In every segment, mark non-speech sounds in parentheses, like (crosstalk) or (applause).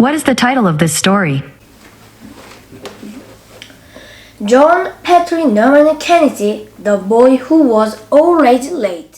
What is the title of this story? John Patrick Norman Kennedy, the boy who was always late.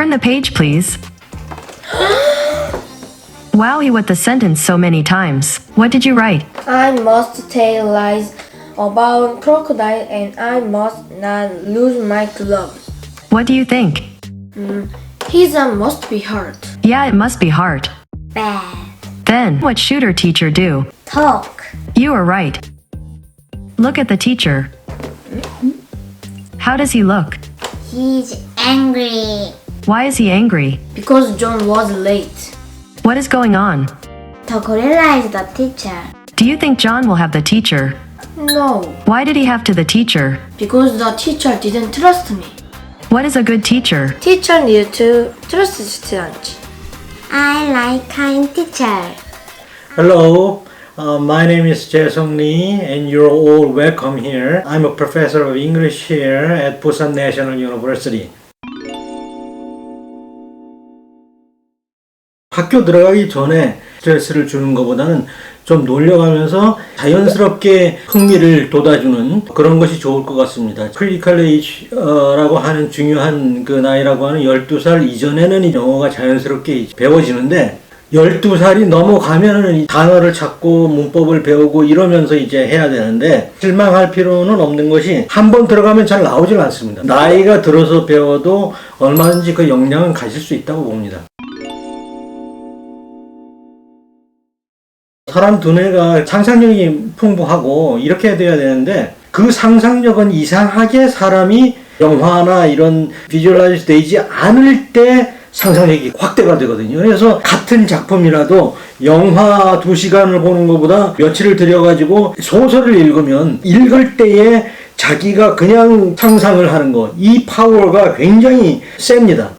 Turn the page, please. (gasps) wow, you with the sentence so many times. What did you write? I must tell lies about crocodile and I must not lose my gloves. What do you think? Hmm, His arm must be hurt. Yeah, it must be hard. Bad. Then, what should teacher do? Talk. You are right. Look at the teacher. Mm-hmm. How does he look? He's angry. Why is he angry? Because John was late. What is going on? The gorilla is the teacher. Do you think John will have the teacher? No, Why did he have to the teacher? because the teacher didn't trust me. What is a good teacher? Teacher need to trust student. I like kind teacher. Hello, uh, my name is Jae-sung Lee and you're all welcome here. I'm a professor of English here at Busan National University. 학교 들어가기 전에 스트레스를 주는 것보다는 좀 놀려가면서 자연스럽게 흥미를 돋아주는 그런 것이 좋을 것 같습니다. 크리티컬 에이지라고 하는 중요한 그 나이라고 하는 12살 이전에는 이 영어가 자연스럽게 배워지는데 12살이 넘어가면은 이 단어를 찾고 문법을 배우고 이러면서 이제 해야 되는데 실망할 필요는 없는 것이 한 번 들어가면 잘 나오질 않습니다. 나이가 들어서 배워도 얼마든지 그 역량은 가질 수 있다고 봅니다. 사람 두뇌가 상상력이 풍부하고 이렇게 돼야 되는데 그 상상력은 이상하게 사람이 영화나 이런 비주얼라이즈 되지 않을 때 상상력이 확대가 되거든요. 그래서 같은 작품이라도 영화 두 시간을 보는 것보다 며칠을 들여가지고 소설을 읽으면 읽을 때에 자기가 그냥 상상을 하는 것, 이 파워가 굉장히 셉니다.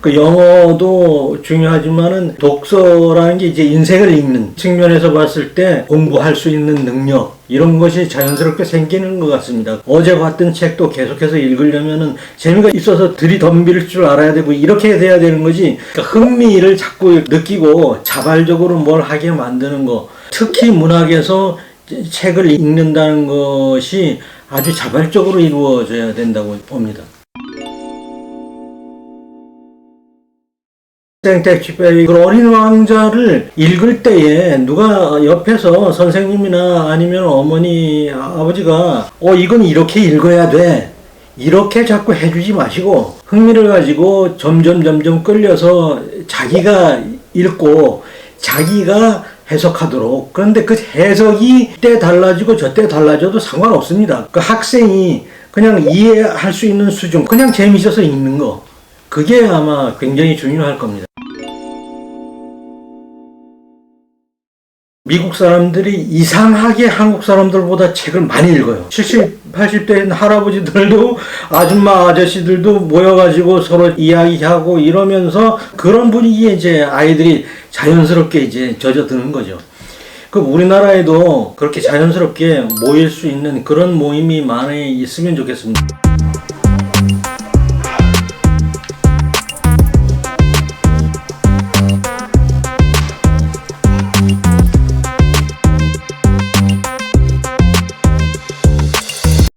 그 영어도 중요하지만은 독서라는 게 이제 인생을 읽는 측면에서 봤을 때 공부할 수 있는 능력 이런 것이 자연스럽게 생기는 것 같습니다. 어제 봤던 책도 계속해서 읽으려면은 재미가 있어서 들이덤빌 줄 알아야 되고 이렇게 돼야 되는 거지. 그러니까 흥미를 자꾸 느끼고 자발적으로 뭘 하게 만드는 거. 특히 문학에서 책을 읽는다는 것이 아주 자발적으로 이루어져야 된다고 봅니다. 생택쥐베리 그 어린 왕자를 읽을 때에 누가 옆에서 선생님이나 아니면 어머니 아버지가 어 이건 이렇게 읽어야 돼. 이렇게 자꾸 해주지 마시고 흥미를 가지고 점점 점점 끌려서 자기가 읽고 자기가 해석하도록. 그런데 그 해석이 때 달라지고 저때 달라져도 상관없습니다. 그 학생이 그냥 이해할 수 있는 수준 그냥 재미있어서 읽는 거. 그게 아마 굉장히 중요할 겁니다. 미국 사람들이 이상하게 한국 사람들보다 책을 많이 읽어요. 70, 80대 할아버지들도 아줌마 아저씨들도 모여가지고 서로 이야기하고 이러면서 그런 분위기에 이제 아이들이 자연스럽게 이제 젖어드는 거죠. 그 우리나라에도 그렇게 자연스럽게 모일 수 있는 그런 모임이 많이 있으면 좋겠습니다.